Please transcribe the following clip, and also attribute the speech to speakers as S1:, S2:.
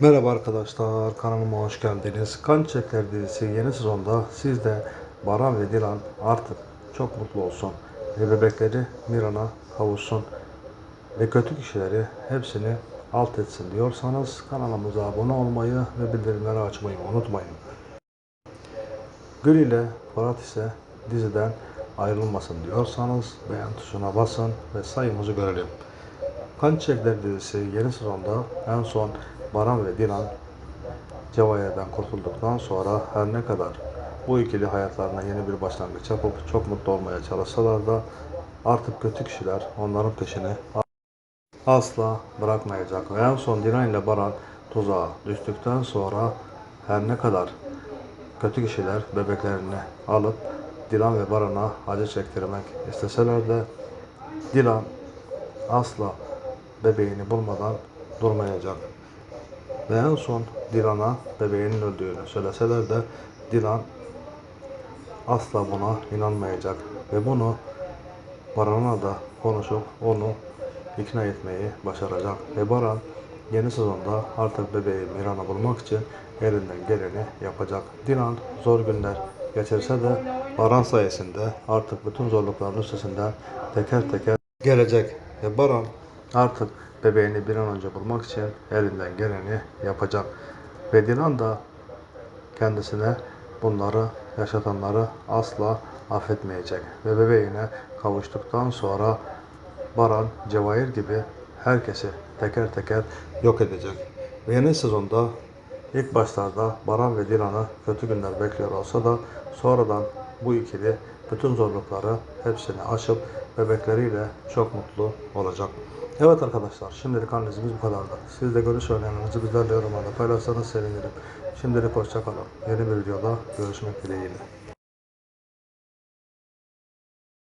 S1: Merhaba arkadaşlar, kanalıma hoş geldiniz. Kan Çiçekler dizisi yeni sezonda siz de Baran ve Dilan artık çok mutlu olsun. Ve bebekleri Miran'a kavuşsun. Ve kötü kişileri hepsini alt etsin diyorsanız kanalımıza abone olmayı ve bildirimleri açmayı unutmayın. Gül ile Fırat ise diziden ayrılmasın diyorsanız beğen tuşuna basın ve sayımızı görelim. Kan Çiçekler dizisi yeni sezonda en son Baran ve Dilan Cevahir'den kurtulduktan sonra her ne kadar bu ikili hayatlarına yeni bir başlangıç yapıp çok mutlu olmaya çalışsalar da artık kötü kişiler onların peşini asla bırakmayacak. Ve en son Dilan ile Baran tuzağa düştükten sonra her ne kadar kötü kişiler bebeklerini alıp Dilan ve Baran'a acı çektirmek isteseler de Dilan asla bebeğini bulmadan durmayacak. Ve en son Dilan'a bebeğinin öldüğünü söyleseler de Dilan asla buna inanmayacak. Ve bunu Baran'a da konuşup onu ikna etmeyi başaracak. Ve Baran yeni sezonda artık bebeği Miran'ı bulmak için elinden geleni yapacak. Dilan zor günler geçirse de Baran sayesinde artık bütün zorlukların üstesinden teker teker gelecek. Ve Baran artık bebeğini bir an önce bulmak için elinden geleni yapacak. Ve Dilan da kendisine bunları yaşatanları asla affetmeyecek. Ve bebeğine kavuştuktan sonra Baran, Cevahir gibi herkesi teker teker yok edecek. Ve yeni sezonda ilk başlarda Baran ve Dilan'ı kötü günler bekliyor olsa da sonradan bu ikili bütün zorlukları hepsini aşıp bebekleriyle çok mutlu olacak. Evet arkadaşlar şimdilik analizimiz bu kadardı. Siz de görüş önerinizi bizlerle yorumlarda paylaşsanız sevinirim. Şimdilik hoşçakalın. Yeni bir videoda görüşmek dileğiyle.